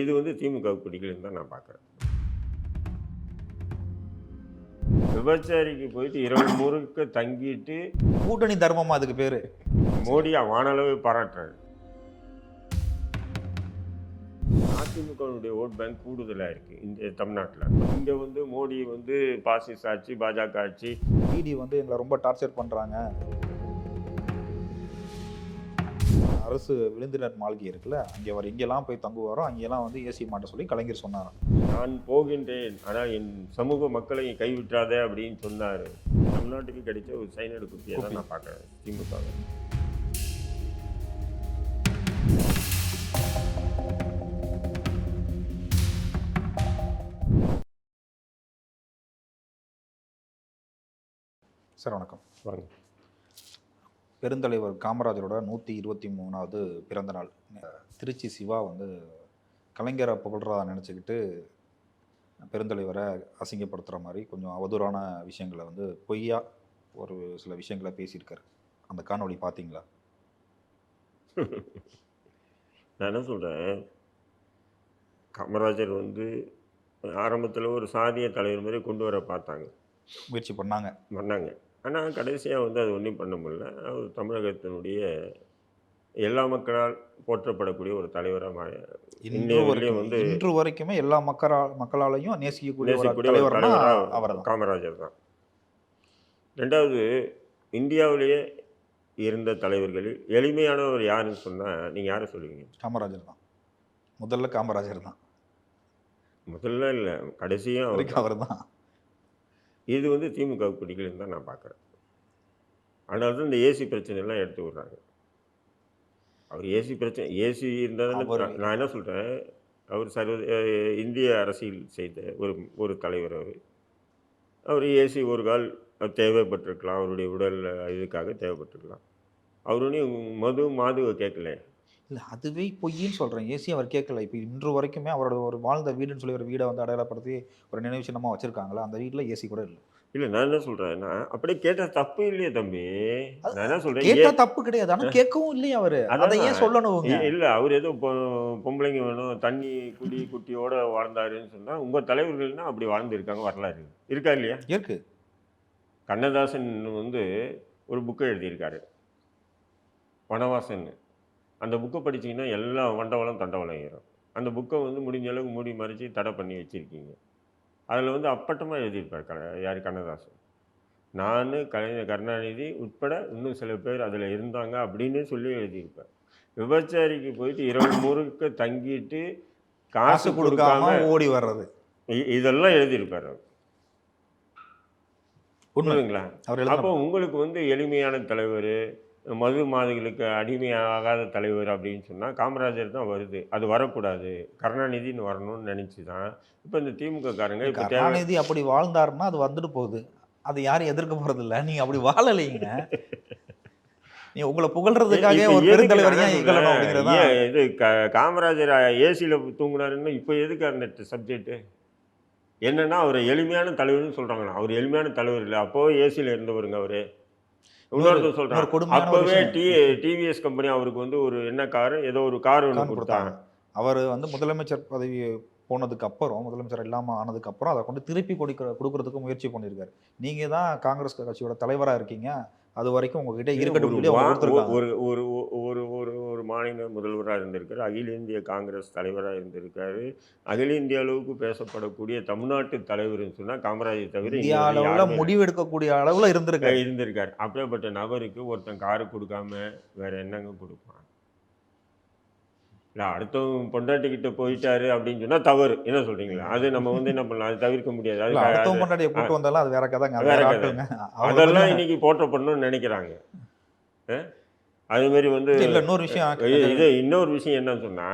இது வந்து திமுக பிடிக்கலன்னு தான் நான் பார்க்குறேன். விபச்சாரிக்கு போயிட்டு இரவு முழுக்க தங்கிட்டு கூட்டணி தர்மமா அதுக்கு பேரு? மோடியை வானளவு பாராட்டுறாரு. அதிமுகவுடைய ஓட் பேங்க் கூடுதலாக இருக்குது இந்த தமிழ்நாட்டில். இங்கே வந்து மோடி வந்து பாசிஸ் ஆட்சி பாஜக ஆட்சி. டிடி வந்து எங்களை ரொம்ப டார்ச்சர் பண்றாங்க. அரசு விருந்தினர் மாளிகை இருக்குல்ல அங்கே அவர் எங்கெல்லாம் போய் தங்குவாரோ அங்கெல்லாம் வந்து ஏசி மாட்ட சொல்லி கலைஞர் சொன்னாராம். நான் போகின்றேன் ஆனால் என் சமூக மக்களை கைவிட்டாதே அப்படின்னு சொன்னார். தமிழ்நாட்டுக்கு கிடைச்ச ஒரு சைனடு குத்தியை தான் நான் பார்க்குறேன் திமுக. சார் வணக்கம். வாங்க. பெருந்தலைவர் காமராஜரோட நூற்றி இருபத்தி மூணாவது பிறந்த நாள். திருச்சி சிவா வந்து கலைஞரை புகழ்றதா நினச்சிக்கிட்டு பெருந்தலைவரை அசிங்கப்படுத்துகிற மாதிரி கொஞ்சம் அவதூறான விஷயங்களை வந்து பொய்யா ஒரு சில விஷயங்களை பேசியிருக்காரு. அந்த காணொளி பார்த்தீங்களா நான் என்ன சொல்கிறேன் காமராஜர் வந்து ஆரம்பத்தில் ஒரு சாதிய தலைவர் மாதிரி கொண்டு வர பார்த்தாங்க. முயற்சி பண்ணாங்க. பண்ணாங்க. ஆனால் கடைசியாக வந்து அது ஒன்றும் பண்ண முடியல. அவர் தமிழகத்தினுடைய எல்லா மக்களால் போற்றப்படக்கூடிய ஒரு தலைவராக மா இன்று இன்னைய வரையும் வரைக்கும் வந்து இன்று வரைக்குமே எல்லா மக்களா மக்களாலையும் நேசிக்கக்கூடிய அவர் காமராஜர் தான். ரெண்டாவது இந்தியாவிலேயே இருந்த தலைவர்களில் எளிமையானவர் யாருன்னு சொன்னால் நீங்கள் யாரை சொல்லுவீங்க? காமராஜர் தான். முதல்ல காமராஜர் தான். முதல்ல இல்லை கடைசியும் அவர் வரைக்கும் அவர் தான் இது வந்து திமுக பிடிக்கலன்னு தான் நான் பார்க்குறேன். அதனால தான் இந்த ஏசி பிரச்சனைலாம் எடுத்து விட்றாங்க. அவர் ஏசி பிரச்சனை ஏசி இருந்தால் நான் என்ன சொல்கிறேன் அவர் சர்வ இந்திய அரசியல் செய்த ஒரு ஒரு தலைவர் அவர். அவர் ஏசி ஒரு கால் தேவைப்பட்டிருக்கலாம். அவருடைய உடல் இதுக்காக தேவைப்பட்டிருக்கலாம். அவர் ஒன்றும் மது மாதுவை கேட்கல இல்லை அதுவே பொய்ன்னு சொல்கிறேன் ஏசி அவர் கேட்கல. இப்போ இன்று வரைக்குமே அவரோட ஒரு வாழ்ந்த வீடுன்னு சொல்லி ஒரு வீடை வந்து அடையாளப்படுத்தி ஒரு நினைவு சின்னமாக வச்சுருக்காங்களா? அந்த வீட்டில் ஏசி கூட இல்லை. இல்லை நான் என்ன சொல்கிறேன்னா அப்படியே கேட்டால் தப்பு இல்லையே தம்பி. நான் என்ன சொல்கிறேன் கேட்டா தப்பு கிடையாது. ஆனால் கேட்கவும் இல்லையா அவரு. அதை ஏன் சொல்லணும் இல்ல அவர் ஏதோ பொம்பளைங்க வேணும் தண்ணி குடி குட்டியோட வாழ்ந்தாருன்னு சொன்னா உங்க தலைவர்கள்னா அப்படி வாழ்ந்துருக்காங்க வரலாறு. இருக்கா இல்லையா? இருக்கு. கண்ணதாசன் வந்து ஒரு புக்கை எழுதியிருக்காரு. வனவாசன் அந்த புக்கை படிச்சீங்கன்னா எல்லா வண்டவளம் தண்டவளம் ஏறும். அந்த புக்கை வந்து முடிஞ்ச அளவுக்கு மூடி மறைச்சி தடை பண்ணி வச்சிருக்கீங்க. அதில் வந்து அப்பட்டமாக எழுதியிருப்பார் க யார்? கண்ணதாசன். நான் கலைஞர் கருணாநிதி உட்பட இன்னும் சில பேர் அதில் இருந்தாங்க அப்படின்னு சொல்லி எழுதியிருப்பார். விபச்சாரிக்கு போயிட்டு இரவு முழுக்க தங்கிட்டு காசு கொடுக்காம ஓடி வர்றது. இதெல்லாம் எழுதியிருப்பார் அவர். உண்மை. உண்மைங்களா அப்போ உங்களுக்கு வந்து எளிமையான தலைவர் மது மாதுகளுக்கு அடிமையாகாத தலைவர் அப்படின்னு சொன்னால் காமராஜர் தான் வருது. அது வரக்கூடாது. கருணாநிதின்னு வரணும்னு நினச்சி தான் இப்போ இந்த திமுக காரங்க இப்போ கருணாநிதி அப்படி வாழ்ந்தாருன்னா அது வந்துட்டு போகுது. அது யாரும் எதிர்க்க போறது இல்ல. நீங்க அப்படி வாழலைங்க. நீ உங்களை புகழ்றதுக்காக ஒரு பெருந்தலைவர் ஏன் இது க- காமராஜர் ஏசியில் தூங்குனாருன்னா இப்போ எதுக்கு அந்த சப்ஜெக்ட்டு என்னன்னா அவர் எளிமையான தலைவர்னு சொல்றாங்கண்ணா அவர் எளிமையான தலைவர் இல்லை. அப்போ ஏசியில் இருந்தவருங்க அவரு. இன்னொருத்தர் இன்னொரு சொல்றாங்க அப்பவே. டி டிவிஎஸ் கம்பெனி அவருக்கு வந்து ஒரு என்ன காரு ஏதோ ஒரு கார் ஒன்று கொடுத்தாங்க. அவர் வந்து முதலமைச்சர் பதவி போனதுக்கு அப்புறம் முதலமைச்சர் இல்லாம ஆனதுக்கு அப்புறம் அதை கொண்டு திருப்பி கொடுக்கிற கொடுக்கறதுக்கு முயற்சி பண்ணியிருக்காரு. நீங்க தான் காங்கிரஸ் கட்சியோட தலைவரா இருக்கீங்க. அது வரைக்கும் உங்ககிட்ட இருக்கட்டும் ஒரு ஒரு மாநில முதல்வராக இருந்திருக்காரு. அகில இந்திய காங்கிரஸ் தலைவராக இருந்திருக்காரு. அகில இந்திய அளவுக்கு பேசப்படக்கூடிய தமிழ்நாட்டு தலைவர்னு சொன்னா காமராஜர் தவிர அளவுல யாருமே முடிவு எடுக்கக்கூடிய அளவுல இருந்திருக்காரு. இருந்திருக்காரு. அப்படிப்பட்ட நபருக்கு ஒருத்தன் காரு கொடுக்காம வேற என்னங்க கொடுப்பான்? இல்லை அடுத்தவன் பொண்டாட்டிக்கிட்ட போயிட்டாரு அப்படின்னு சொன்னா தவறு. என்ன சொல்றீங்களா? அது நம்ம வந்து என்ன பண்ணலாம்? அது தவிர்க்க முடியாது. அது அடுத்தவங்க முன்னாடியே கூட்டு வந்தாலும் அது வேற கதைங்க. வேற அதெல்லாம் இன்னைக்கு போற்றப்படணும்னு நினைக்கிறாங்க. அஹ்? அது மாதிரி வந்து இன்னொரு விஷயம் இது- இன்னொரு விஷயம் என்னன்னு சொன்னா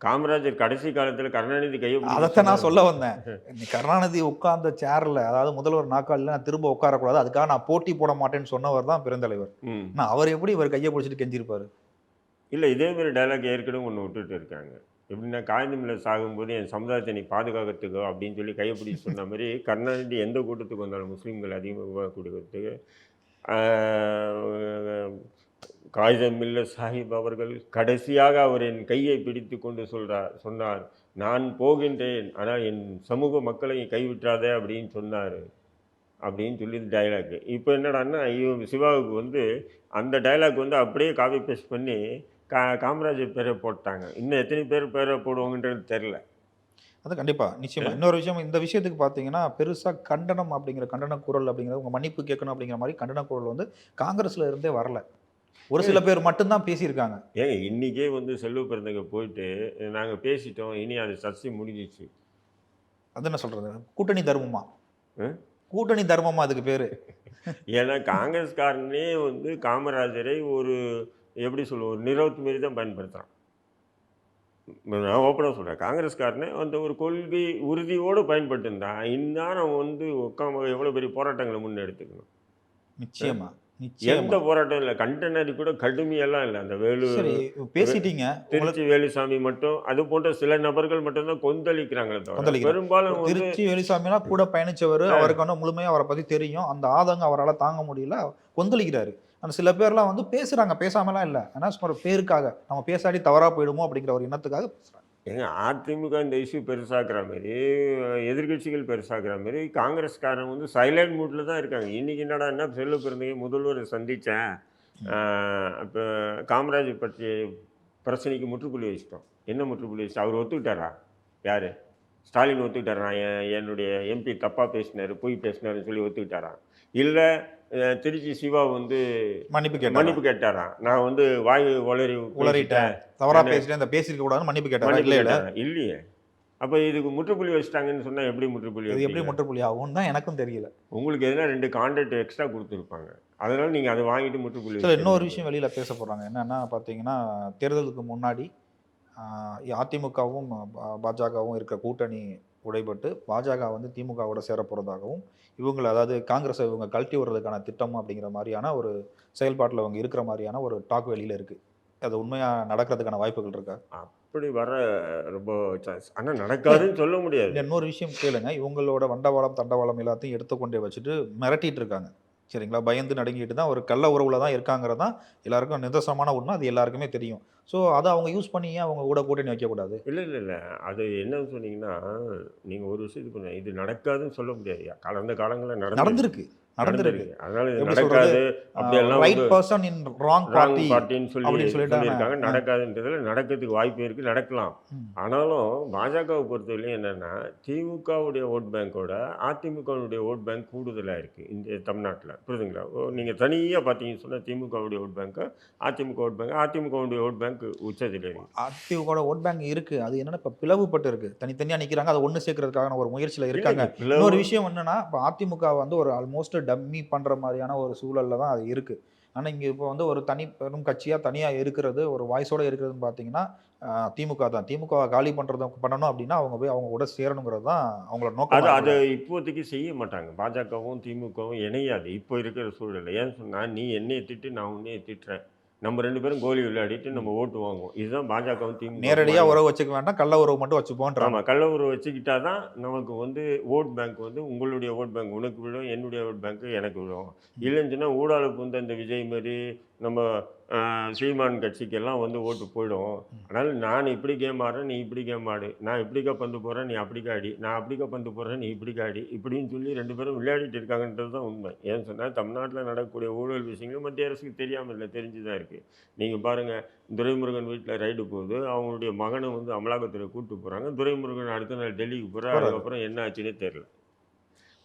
காமராஜர் கடைசி காலத்துல கருணாநிதி கையை அதைத்தான் நான். சொல்ல வந்தேன் நீ கருணாநிதி உட்கார்ந்த சேர்ல அதாவது முதல்வர் நாக்காளில் நான் திரும்ப உட்காரக்கூடாது அதுக்காக நான் போட்டி போட மாட்டேன்னு சொன்னவர் தான் பெருந்தலைவர். நான் அவர் எப்படி இவர் கையை பிடிச்சிட்டு கெஞ்சிருப்பாரு இல்ல இதே மாதிரி டைலாக் ஏற்கனவே ஒன்று விட்டுட்டு இருக்காங்க எப்படின்னா காய்ந்தமில்ல சாகும்போது என் சமுதாயத்தை நீ பாதுகாக்கிறதுக்கோ அப்படின்னு சொல்லி கையை பிடிச்சி சொன்ன மாதிரி கருணாநிதி எந்த கூட்டத்துக்கு வந்தாலும் முஸ்லீம்கள் அதிகமாக கூடுறதுக்கு காகிதமில்ல சாஹிப் அவர்கள் கடைசியாக அவர் என் கையை பிடித்து கொண்டு சொல்கிறார் சொன்னார். நான் போகின்றேன் ஆனால் என் சமூக மக்களை கைவிட்டாதே அப்படின்னு சொன்னார். அப்படின்னு சொல்லி டைலாக் இப்போ என்னடான்னா இவங்க சிவாவுக்கு வந்து அந்த டைலாக் வந்து அப்படியே காப்பி பேஸ்ட் பண்ணி கா காமராஜர் பேரை போட்டாங்க. இன்னும் எத்தனை பேர் பேரை போடுவாங்கன்றது தெரில அது கண்டிப்பாக நிச்சயமாக இன்னொரு விஷயம் இந்த விஷயத்துக்கு பார்த்தீங்கன்னா பெருசாக கண்டனம் அப்படிங்கிற கண்டன குரல் அப்படிங்கிறது உங்கள் மன்னிப்பு கேட்கணும் அப்படிங்கிற மாதிரி கண்டன குரல் வந்து காங்கிரஸில் இருந்தே வரல. ஒரு சில பேர் மட்டும்தான் பேசியிருக்காங்க. ஏங்க இன்றைக்கே வந்து செல்வ பிறந்தங்க போயிட்டு நாங்கள் பேசிட்டோம் இனி அது சர்ச்சை முடிஞ்சிச்சு அது என்ன சொல்றது? கூட்டணி தர்மமா? கூட்டணி தர்மமா அதுக்கு பேரு? ஏன்னா காங்கிரஸ்காரனே வந்து காமராஜரை ஒரு எப்படி சொல்லுவோம் ஒரு நிறுவத்து மாரி தான் பயன்படுத்துகிறான் நான் ஓப்பனாக சொல்கிறேன் காங்கிரஸ்காரனே அந்த ஒரு கொள்கை உறுதியோடு பயன்படுத்திருந்தா இந்நேரம் வந்து உட்காம எவ்வளோ பெரிய போராட்டங்களை முன்னெடுத்துக்கணும். நிச்சயமா. எந்த போராட்டம் இல்லை. கண்டனரி கூட கடுமையெல்லாம் இல்லை. அந்த வேலு பேசிட்டீங்க. திருச்சி வேலுசாமி மட்டும் அது போன்ற சில நபர்கள் மட்டும்தான் கொந்தளிக்கிறாங்களே தவிர. பெரும்பாலும் திருச்சி வேலுசாமினா கூட பயணிச்சவர் அவருக்கு வந்து முழுமையா அவரை பத்தி தெரியும். அந்த ஆதங்கம் அவரால் தாங்க முடியல. கொந்தளிக்கிறாரு. ஆனா சில பேர்லாம் வந்து பேசுறாங்க. பேசாமலாம் இல்லை. சும்மா ஒரு பேருக்காக. நம்ம பேசாடி தவறா போயிடுமோ அப்படிங்கிற ஒரு எண்ணத்துக்காக பேசுறாங்க. ஏங்க அதிமுக இந்த இஷ்யூ பெருசாக்குற மாதிரி எதிர்க்கட்சிகள் பெருசாக்குற மாதிரி காங்கிரஸ்காரங்க வந்து சைலண்ட் மூட்டில் தான் இருக்காங்க. இன்னைக்கு என்னடா என்ன செல்வ பிறந்தகை முதல்வர் சந்தித்தேன் இப்போ காமராஜர் பற்றிய பிரச்சனைக்கு முற்றுப்புள்ளி வச்சிட்டோம். என்ன முற்றுப்புள்ளி வச்சு அவர் ஒத்துக்கிட்டாரா? யார்? ஸ்டாலின் ஒத்துக்கிட்டாரா? என் என்னுடைய எம்பி தப்பாக பேசினார் பொய் பேசினாருன்னு சொல்லி ஒத்துக்கிட்டாரா? இல்லை திருச்சி சிவா வந்து மன்னிப்பு கேட்டாங்க மன்னிப்பு கேட்டாராம் நான் வந்து வாய் உளறி உளறிட்டேன். தவறா என்ன? பேசிட்டேன். இந்த பேசியிருக்க கூடாதுன்னு மன்னிப்பு கேட்டாரா? இல்லையே. அப்போ இதுக்கு முற்றுப்புள்ளி வச்சிட்டாங்கன்னு சொன்னா எப்படி முற்றுப்புள்ளி இது எப்படி? முற்றுப்புள்ளி ஆகும்னு தான் எனக்கும் தெரியல. உங்களுக்கு எதனா ரெண்டு கான்ட்ராக்ட் எக்ஸ்ட்ரா கொடுத்துருப்பாங்க. அதனால நீங்க அதை வாங்கிட்டு முற்றுப்புள்ளி சில இன்னொரு. விஷயம் வெளியில பேச போறாங்க. என்னன்னா பாத்தீங்கன்னா தேர்தலுக்கு முன்னாடி அதிமுகவும் பாஜகவும் இருக்க கூட்டணி உடைபட்டு பாஜக வந்து திமுகவோட சேர போறதாகவும் இவங்களை அதாவது காங்கிரஸை இவங்க கழட்டி விடுறதுக்கான திட்டம் அப்படிங்கிற மாதிரியான ஒரு செயல்பாட்டில் அவங்க இருக்கிற மாதிரியான ஒரு டாக் வெளியில இருக்கு. அது உண்மையா நடக்கிறதுக்கான வாய்ப்புகள் இருக்கா? அப்படி வர ரொம்ப சான்ஸ் ஆனா நடக்காதுன்னு சொல்ல முடியாது. இன்னொரு விஷயம் கேளுங்க. இவங்களோட வண்டவாளம் தண்டவாளம் எல்லாத்தையும் எடுத்துக்கொண்டே வச்சுட்டு மிரட்டிட்டு இருக்காங்க. சரிங்களா? பயந்து நடுங்கிட்டு தான் ஒரு கள்ள உறவுல தான் இருக்காங்கிறது தான் எல்லாருக்கும் நிதர்சனமான உண்மை. அது எல்லாருக்குமே தெரியும். ஸோ அதை அவங்க யூஸ் பண்ணி அவங்க கூட கூட்டணி வைக்கக்கூடாது? இல்ல இல்ல இல்ல. அது என்னன்னு சொன்னீங்கன்னா நீங்க ஒரு விஷயத்துக்கு பண்ண இது நடக்காதுன்னு சொல்ல முடியாது. கடந்த காலங்களில் நடந்து நடந்திருக்கு. நடந்திருக்கு. அதனால இது எப்படி நடக்காது. அப்படியெல்லாம் ரைட் வந்து person in wrong wrong party பார்ட்டின்னு சொல்லி அப்படின்னு சொல்லிட்டாங்க. சொல்லியிருக்காங்க. ஆ. நடக்காதுன்றதுல நடக்கிறதுக்கு வாய்ப்பு இருக்கு நடக்கலாம். ஆனாலும் பாஜகவை பொறுத்தவரையிலும் என்னன்னா திமுகவுடைய ஓட் பேங்கோட அதிமுகவுடைய ஓட் பேங்க் கூடுதலாக இருக்கு இந்த தமிழ்நாட்டில். புரியுதுங்களா? நீங்க தனியாக பார்த்தீங்கன்னு சொன்னால் திமுகவுடைய vote bank AIADMK vote bank அதிமுகவுடைய ஓட் பேங்க் உச்சத்தில் இருக்கு. அதிமுக ஓட் பேங்க் இருக்கு. அது என்னன்னா இப்ப பிளவுபட்டு இருக்கு. தனித்தனியா நிக்கிறாங்க. அதை ஒண்ணு சேர்க்கறதுக்கான ஒரு முயற்சியில இருக்காங்க. இன்னொரு விஷயம் என்னன்னா இப்போ அதிமுக வந்து ஒரு ஆல்மோஸ்ட் டம்மி பண்ற மாதிரியான ஒரு சூழல்ல தான் அது இருக்கு. ஆனா இங்க இப்போ வந்து ஒரு தனி பெரும் கட்சியா தனியா இருக்கிறது ஒரு வாய்ஸோட இருக்கிறதுன்னு பாத்தீங்கன்னா ஆஹ், திமுக தான். திமுக வை காலி பண்றது பண்ணணும் அப்படின்னா அவங்க போய் அவங்க கூட சேரணுங்கிறது தான் அவங்களோட அது நோக்கம் அது இப்போதைக்கு செய்ய மாட்டாங்க. பாஜகவும் திமுகவும் இணையாது. இப்போ இருக்கிற சூழல்ல ஏன்னு சொன்னா நீ என்னைய திட்டு நான் உன்னைய திட்டுறேன். நம்ம ரெண்டு பேரும் கோலி விளையாடிட்டு நம்ம ஓட்டு வாங்குவோம். இதுதான் பாஜகவும் திமுக நேரடியா உறவு வச்சுக்க வேண்டாம் கள்ள உறவு மட்டும் வச்சுப்போன்றாங்க ஆமாம் கள்ள உறவு வச்சுக்கிட்டா தான் நமக்கு வந்து ஓட் பேங்க் வந்து உங்களுடைய ஓட் பேங்க் உனக்கு விழும் என்னுடைய ஓட் பேங்க் எனக்கு விழும். இல்லைன்னு சொன்னால் ஊடால புந்த இந்த விஜய் மாதிரி நம்ம சீமான் கட்சிக்கெல்லாம் வந்து ஓட்டு போயிடும். அதனால் நான் இப்படி கேம் ஆடுறேன் நீ இப்படி கேம் ஆடு. நான் இப்படிக்கா பந்து போடுறேன் நீ அப்படிக்கா அடி நான் அப்படிக்கா பந்து போடுறேன் நீ இப்படிக்கா அடி இப்படின்னு சொல்லி ரெண்டு பேரும் விளையாடிட்டு இருக்காங்கன்றது தான் உண்மை. ஏன்னு சொன்னால் தமிழ்நாட்டில் நடக்கக்கூடிய ஊழல் விஷயங்கள் மத்திய அரசுக்கு தெரியாமல் இல்லை தெரிஞ்சு தான் இருக்குது நீங்கள் பாருங்கள் துரைமுருகன் வீட்டில் ரைடு போகுது. அவங்களுடைய மகனை வந்து அமலாக்கத்துறை கூப்பிட்டு போகிறாங்க துரைமுருகன் அடுத்த நாள் டெல்லிக்கு போகிறார். அதுக்கப்புறம் என்ன ஆச்சுன்னே தெரில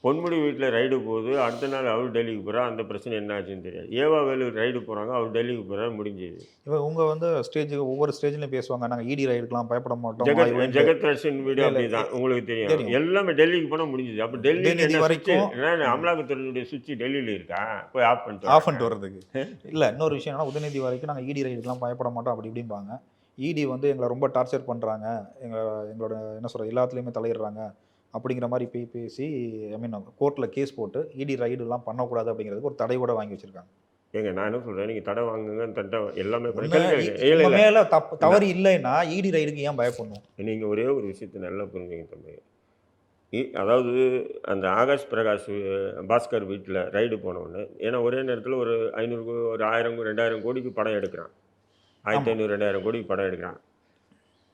பொன்முடி வீட்டில் ரைடு போகுது அடுத்த நாள் அவர் டெல்லிக்கு போகிறா அந்த பிரச்சனை என்ன ஆச்சுன்னு தெரியாது. ஏவா வேலு ரைடு போகிறாங்க அவர் டெல்லிக்கு போகிறார் முடிஞ்சது. இவங்க உங்க வந்து ஸ்டேஜுக்கு ஒவ்வொரு ஸ்டேஜ்லயும் பேசுவாங்க நாங்க இடி ரைடுக்கெல்லாம் பயப்பட மாட்டோம் ஜெகத். ஜெகத் ரஷன் வீடியோ இல்ல, அப்படிதான் உங்களுக்கு தெரியும். எல்லாமே டெல்லிக்கு போனால் முடிஞ்சது. அப்போ டெல்லி வரைக்கும் அமலாக்கத்துறையினுடைய சுவிட்ச் டெல்லியில் இருக்கா? போய் ஆஃப் பண்ணிட்டு ஆஃப் பண்ணிட்டு வர்றதுக்கு. இல்ல இன்னொரு விஷயம் என்னன்னா உதயநிதி வரைக்கும் நாங்க இடி ரைடுக்கெல்லாம் பயப்பட மாட்டோம் அப்படி இப்படிம்பாங்க. இடி வந்து எங்களை ரொம்ப டார்ச்சர் பண்றாங்க. எங்க எங்களோட என்ன சொல்ற எல்லாத்துலயுமே தலையிடுறாங்க. அப்படிங்கிற மாதிரி போய் பேசி ஐ மீன் கோர்ட்ல கேஸ் போட்டு இடி ரைடுலாம் பண்ணக்கூடாது அப்படிங்கிறதுக்கு ஒரு தடை கூட வாங்கி வச்சிருக்காங்க. ஏங்க நான் என்ன சொல்கிறேன் நீங்கள் தடை வாங்குங்க தட்டை எல்லாமே. மேல தப்பு தவறு இல்லைன்னா இடி ரைடுக்கு ஏன் பயப்படணும்? நீங்கள் ஒரே ஒரு விஷயத்தை நல்லா புரிஞ்சுங்க தம்பி. அதாவது அந்த ஆகாஷ் பிரகாஷ் பாஸ்கர் வீட்டில் ரைடு போனவுடனே ஏன்னா ஒரே நேரத்தில் ஒரு ஐநூறு ஒரு ஆயிரம் ரெண்டாயிரம் கோடிக்கு படம் எடுக்கிறான். ஆயிரத்தி ஐநூறு ரெண்டாயிரம் கோடிக்கு படம் எடுக்கிறான்.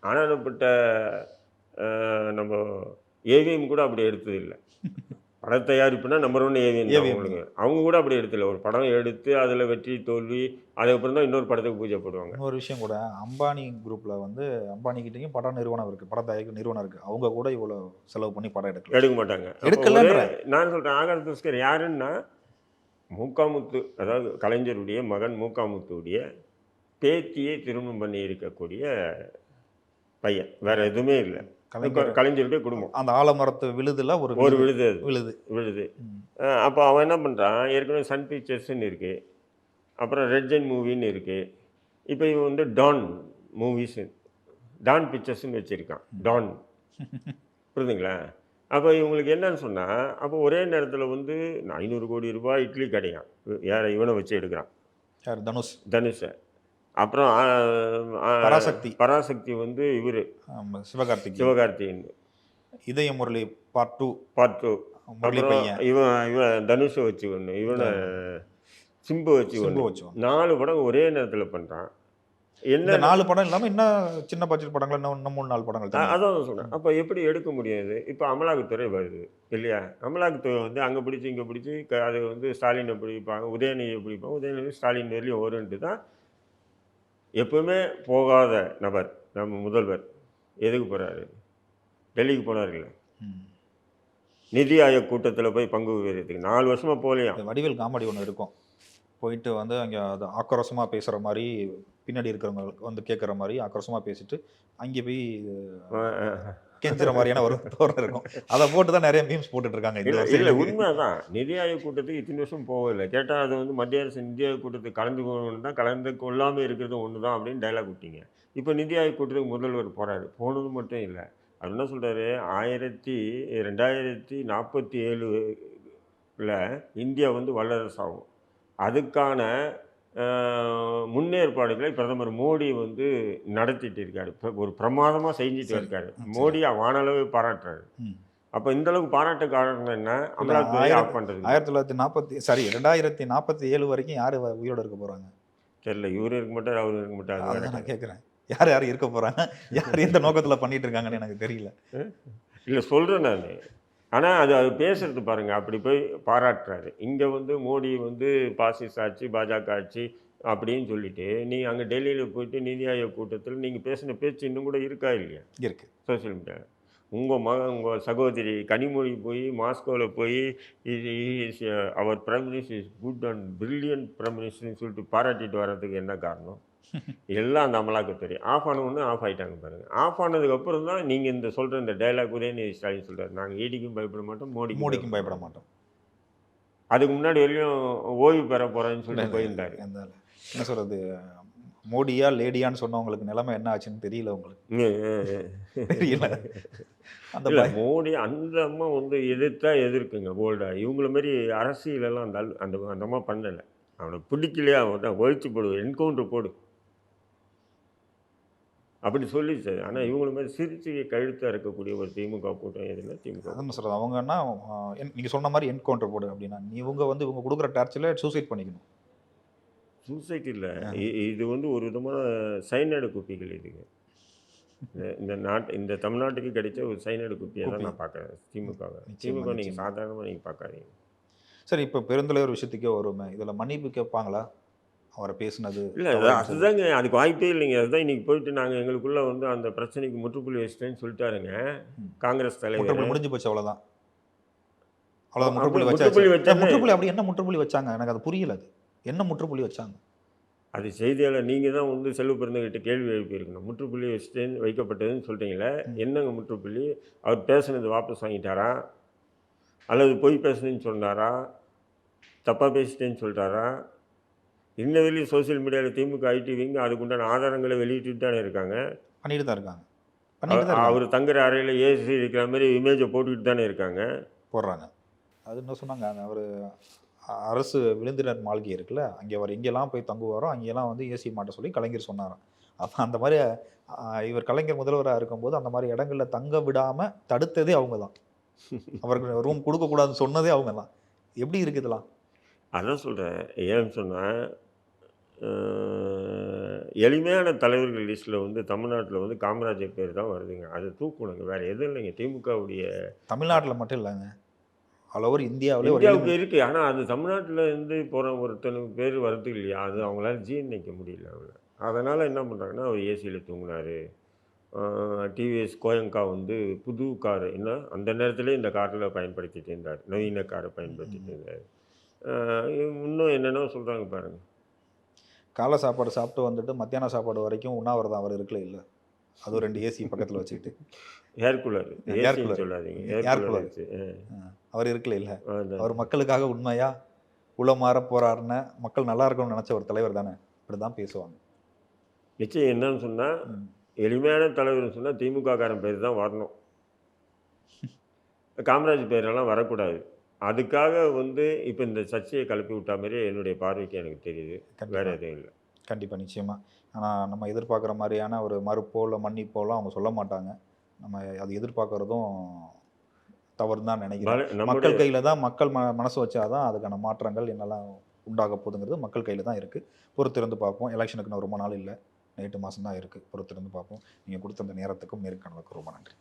ஆனாலப்பட்ட நம்ம ஏவிஎம் கூட அப்படி எடுத்தது இல்லை. பட தயாரிப்புனா நம்பர் ஒன் ஏவிஎம். அவங்களுக்கு. அவங்க கூட அப்படி எடுத்துல ஒரு படம் எடுத்து அதில் வெற்றி தோல்வி அதுக்கப்புறம் தான் இன்னொரு படத்துக்கு பூஜை போடுவாங்க. இன்னொரு விஷயம் கூட அம்பானி குரூப்ல வந்து அம்பானி கிட்டயும் பட நிறுவனம் இருக்கு. பட தயாரிக்க நிறுவனம் இருக்கு. அவங்க கூட இவ்வளவு செலவு பண்ணி படம் எடுக்கல. எடுக்க மாட்டாங்க. ஒரே- நான் சொல்கிறேன் ஆகாஷ் பாஸ்கர் யாருன்னா மூக்காமுத்து அதாவது கலைஞருடைய மகன் மூக்காமுத்துடைய பேத்தியை திருமணம் பண்ணி இருக்கக்கூடிய பையன். வேற எதுவுமே இல்லை. கலைஞருடைய குடும்பம். அந்த ஆலமரத்து விழுதுல ஒரு ஒரு விழுது. விழுது அது. விழுது. அப்போ அவன் என்ன பண்ணுறான் ஏற்கனவே சன் பிக்சர்ஸ்ன்னு இருக்கு. அப்புறம் ரெட் ஜென் மூவின்னு இருக்கு. இப்போ இவன் வந்து டான் மூவிஸ் டான் பிக்சர்ஸ்னு வச்சுருக்கான். டான் புரியுதுங்களா? அப்போ இவங்களுக்கு என்னன்னு சொன்னால் அப்போ ஒரே நேரத்தில் வந்து ஐநூறு கோடி ரூபாய் இட்லி கடையான். யாரை இவனை வச்சு எடுக்கிறான். யார்? தனுஷ். தனுஷை. அப்புறம் பராசக்தி. பராசக்தி வந்து இவர். Sivakarthik Sivakarthikeyan. Idhaya Murali part two part two இவன் இவன் தனுஷை வச்சு ஒன்று இவனை சிம்பு வச்சு ஒன்று நாலு படம் ஒரே நேரத்தில் பண்ணுறான் என்ன நாலு படம் இல்லாம இன்னும் சின்ன பட்ஜெட் படங்கள் இன்னும் இன்னும் மூணு நாலு படங்கள். அதான் சொன்னேன் அப்போ எப்படி எடுக்க முடியாது? இப்போ அமலாக்கத்துறை வருது இல்லையா? அமலாக்கத்துறை வந்து அங்கே பிடிச்சி இங்கே பிடிச்சி அது வந்து ஸ்டாலினை பிடிப்பாங்க உதயநிதியை பிடிப்பாங்க உதயநிதி ஸ்டாலின் வரலையும் வரும்ன்ட்டு தான் எப்பவுமே போகாத நபர் நம்ம முதல்வர். எதுக்கு போகிறாரு டெல்லிக்கு போனார் இல்லை? ம். நிதி ஆயோக் கூட்டத்தில் போய் பங்கு பெறுறதுக்கு நாலு வருஷமாக போகலையாம் இந்த வடிவேல் காமெடி ஒன்று இருக்கும். போயிட்டு வந்து அங்கே அது ஆக்ரோஷமாக பேசுகிற மாதிரி பின்னாடி இருக்கிறவங்க வந்து கேட்குற மாதிரி ஆக்ரோஷமாக பேசிட்டு அங்கே போய் கெஞ்சுற மாதிரியான ஒரு தோரணம் இருக்கும். அதை போட்டு தான் நிறைய மீம்ஸ் போட்டுட்டு இருக்காங்க இல்லை இல்லை உண்மைதான். நிதி ஆயோக் கூட்டத்துக்கு இத்தனை வருஷம் போகவில்லை. கேட்டால் அது வந்து மத்திய அரசு நிதி ஆயோக் கூட்டத்துக்கு கலந்து கொள்ளணும் தான் கலந்து கொள்ளாமல் இருக்கிறது ஒன்று தான் அப்படின்னு டைலாக் விட்டீங்க இப்போ நிதி ஆயோக் கூட்டத்துக்கு முதல்வர் போகிறாரு போனது மட்டும் இல்லை. அவர் என்ன சொல்கிறாரு ஆயிரத்தி ரெண்டாயிரத்தி நாற்பத்தி ஏழுல இந்தியா வந்து வல்லரசாகும். அதுக்கான முன்னேற்பாடுகளை பிரதமர் மோடி வந்து நடத்திட்டு இருக்காரு ஒரு பிரமாதமாக செஞ்சுட்டு. இருக்காரு. மோடி வானளவு பாராட்டுறாரு. அப்போ இந்த அளவுக்கு பாராட்ட காரணம் என்ன? அமலாக்கத்துறை ஆயிரத்தி- ஆஃப் பண்ணுறது ஆயிரத்தி தொள்ளாயிரத்தி நாற்பத்தி சாரி ரெண்டாயிரத்தி நாற்பத்தி ஏழு வரைக்கும் யார் உயிரோட இருக்க போகிறாங்க தெரியல. இவரு இருக்க மாட்டார் அவரு இருக்க மாட்டார். நான் கேட்குறேன் யார் யார் இருக்க போகிறாங்க யார் எந்த நோக்கத்தில் பண்ணிட்டு இருக்காங்கன்னு எனக்கு தெரியல. இல்லை சொல்கிறேன் நான். ஆனால் அது அது பேசுறது பாருங்க அப்படி போய் பாராட்டுறாரு. இங்கே வந்து மோடி வந்து பாசிஸ் ஆட்சி பாஜக ஆட்சி அப்படின்னு சொல்லிட்டு நீங்கள் அங்கே டெல்லியில் போயிட்டு நிதி ஆயோக் கூட்டத்தில் நீங்கள் பேசின பேச்சு இன்னும் கூட இருக்கா இல்லையா? இருக்கு. சோஷியல் மீடியாவில் உங்கள் மக உங்கள் சகோதரி கனிமொழி போய் மாஸ்கோவில் போய் அவர் prime minister is good and brilliant prime மினிஸ்டர்னு சொல்லிட்டு பாராட்டிட்டு வர்றதுக்கு என்ன காரணம்? எல்லாம் அந்த அமலாக்கத்துறை ஆஃப் ஆனவொன்னு ஆஃப் ஆயிட்டாங்க பாருங்க. ஆஃப் ஆனதுக்கு அப்புறம் தான் நீங்கள் இந்த சொல்கிற இந்த டைலாக் உதயநிதி ஸ்டாலின் சொல்கிறார் நாங்கள் ஈடிக்கும் பயப்பட மாட்டோம் மோடிக்கும் மோடிக்கும் பயப்பட மாட்டோம். அதுக்கு முன்னாடி வரையும் ஓய்வு பெற போகிறேன்னு சொல்லிட்டு போயிருந்தாரு. என்ன சொல்றது? மோடியா லேடியான்னு சொன்னவங்களுக்கு நிலைமை என்ன ஆச்சுன்னு தெரியல உங்களுக்கு. தெரியல. அந்த மோடி அந்த அம்மா வந்து எதிர்த்தா எதிர்க்குங்க போல்டா இவங்கள மாதிரி அரசியலெல்லாம் அந்த அந்த அந்த அம்மா பண்ணலை. அவனை பிடிக்கலையா? அவன் தான் ஒழிச்சு போடு என்கவுண்டர் போடு. அப்படி சொல்லிச்சு. ஆனால் இவங்கள மாதிரி சிரிச்சு கழுத்தாக இருக்கக்கூடிய ஒரு திமுக கூட்டம் எதுனா திமுக அதான் சொல்றது அவங்கன்னா ஆஹ், என்- நீங்க சொன்ன மாதிரி என்கவுண்டர் போடு அப்படின்னா நீ இவங்க வந்து இவங்க கொடுக்குற டார்ச்சில் சூசைட் பண்ணிக்கணும். சூசைட் இல்லை. இது வந்து ஒரு விதமான சைனாய்டு குப்பிகள் இதுங்க இந்த- நாட்டு இந்த தமிழ்நாட்டுக்கு கிடைச்ச ஒரு சைனாய்டு குப்பியை தான். நான் பார்க்குறேன் திமுகவை. நிச்சயமா, திமுக நீங்கள். சாதாரணமாக நீங்கள் பார்க்காதீங்க. சரி இப்போ பெருந்தலைவர் விஷயத்துக்கே வருமே இதுல மன்னிப்பு கேட்பாங்களா அவரை பேசுனது இல்லை. அதுதாங்க அதுக்கு வாய்ப்பே இல்லைங்க. அதுதான் இன்னைக்கு போயிட்டு நாங்கள் எங்களுக்குள்ள வந்து அந்த பிரச்சனைக்கு முற்றுப்புள்ளி வச்சிட்டேன்னு சொல்லிட்டாருங்க. காங்கிரஸ் தலைவர். முடிஞ்சு போச்சு அவ்வளவுதான். அப்படி முற்றுப்புள்ளி வச்சாலே- முற்றுப்புள்ளி அப்படி என்ன முற்றுப்புள்ளி வச்சாங்க? எனக்கு அது புரியல அது. என்ன முற்றுப்புள்ளி வச்சாங்க? அது செய்தியாளர் நீங்கள் தான் வந்து செல்வ பிறந்தகிட்ட கேள்வி எழுப்பியிருக்கணும். முற்றுப்புள்ளி வச்சுட்டேன்னு வைக்கப்பட்டதுன்னு சொல்லிட்டீங்களே என்னங்க முற்றுப்புள்ளி? அவர் பேசுனது வாபஸ் வாங்கிட்டாரா? அல்லது பொய் பேசுனேன்னு சொன்னாரா? தப்பாக பேசிட்டேன்னு சொல்லிட்டாரா இன்ன வரையும் சோஷியல் மீடியாவில் திமுக ஐடி விங்க அதுக்குண்டான ஆதாரங்களை வெளியிட்டு தானே இருக்காங்க. பண்ணிட்டு தான் இருக்காங்க. அவர் தங்குற அறையில் ஏசி இருக்கிற மாதிரி இமேஜை போட்டுக்கிட்டு தானே இருக்காங்க. போடுறாங்க. அது என்ன சொன்னாங்க? அவர் அரசு விருந்தினர் மாளிகை இருக்குல்ல அங்கே அவர் எங்கெல்லாம் போய் தங்குவாரோ அங்கெல்லாம் வந்து ஏசி மாட்ட சொல்லி கலைஞர் சொன்னாராம். அப்போ அந்த மாதிரி இவர் கலைஞர் முதல்வராக இருக்கும்போது அந்த மாதிரி இடங்கள்ல தங்க விடாம தடுத்ததே அவங்க தான் அவருக்கு ரூம் கொடுக்கக்கூடாதுன்னு சொன்னதே அவங்க தான் எப்படி இருக்குது இதெல்லாம்? அதான் சொல்கிறேன் ஏன்னு சொன்னால் எளிமையான தலைவர்கள் லிஸ்ட்டில் வந்து தமிழ்நாட்டில் வந்து காமராஜர் பேர் தான் வருதுங்க. அதை தூக்கணுங்க வேறு எதுவும் இல்லைங்க. திமுகவுடைய தமிழ்நாட்டில் மட்டும் இல்லைங்க. ஆல் ஓவர் இந்தியாவிலே இந்தியாவுக்கு இருக்கு. ஆனால் அது தமிழ்நாட்டில் இருந்து போகிற ஒருத்தனுக்கு பேர் வருது இல்லையா? அது அவங்களால ஜீர்ணிக்க முடியல அவங்க அதனால் என்ன பண்ணுறாங்கன்னா அவர் ஏசியில் தூங்கினாரு. டிவிஎஸ் கோயங்கா வந்து புது கார் என்ன? அந்த நேரத்திலே இந்த காரில் பயன்படுத்திட்டு இருந்தார். நவீன காரை பயன்படுத்திட்டு இருந்தார். இன்னும் என்னென்ன சொல்கிறாங்க பாருங்கள் காலை சாப்பாடு சாப்பிட்டு வந்துட்டு மத்தியான சாப்பாடு வரைக்கும் உண்ணாவிரதம் அவர் இருக்கல இல்லை. அதுவும் ரெண்டு ஏசி பக்கத்தில் வச்சுக்கிட்டு. ஏர் கூலர் ஏசின்னு cooler. சொல்லாதீங்க. ஏர். கூலர் அவர் இருக்கல இல்லை. அவர் மக்களுக்காக உண்மையா உளமாற போறாருன்னு மக்கள் நல்லா இருக்கணும்னு நினைச்ச ஒரு தலைவர் தானே. இப்படி தான் பேசுவாங்க. நிச்சயம் என்னன்னு சொன்னால். எளிமையான தலைவர்னு சொன்னால் திமுக காரன் பேர் தான் வரணும் காமராஜ் பேரெல்லாம் வரக்கூடாது. அதுக்காக வந்து இப்போ இந்த சர்ச்சையை கிளப்பி விட்டா மாதிரி என்னுடைய பார்வைக்கு எனக்கு தெரியுது. வேற எதுவும் இல்லை. கண்டிப்பா நிச்சயமா. ஆனால் நம்ம எதிர்பார்க்குற மாதிரியான ஒரு மறுப்போ இல்லை மன்னிப்போலாம் அவங்க சொல்ல மாட்டாங்க. நம்ம அது எதிர்பார்க்கறதும் தவறு தான் நினைக்கிறேன். மக்கள் கையில் தான் மக்கள் ம மனசு வச்சாதான் அதுக்கான மாற்றங்கள் என்னெல்லாம் உண்டாக போகுதுங்கிறது மக்கள் கையில் தான் இருக்குது பொறுத்திருந்து பார்ப்போம். எலெக்ஷனுக்கு இன்னும் ரொம்ப நாள் இல்லை. எட்டு மாதம் தான் இருக்குது பொறுத்திருந்து பார்ப்போம். நீங்கள் கொடுத்த அந்த நேரத்துக்கும் நேர்காணலுக்கும் ரொம்ப நன்றி.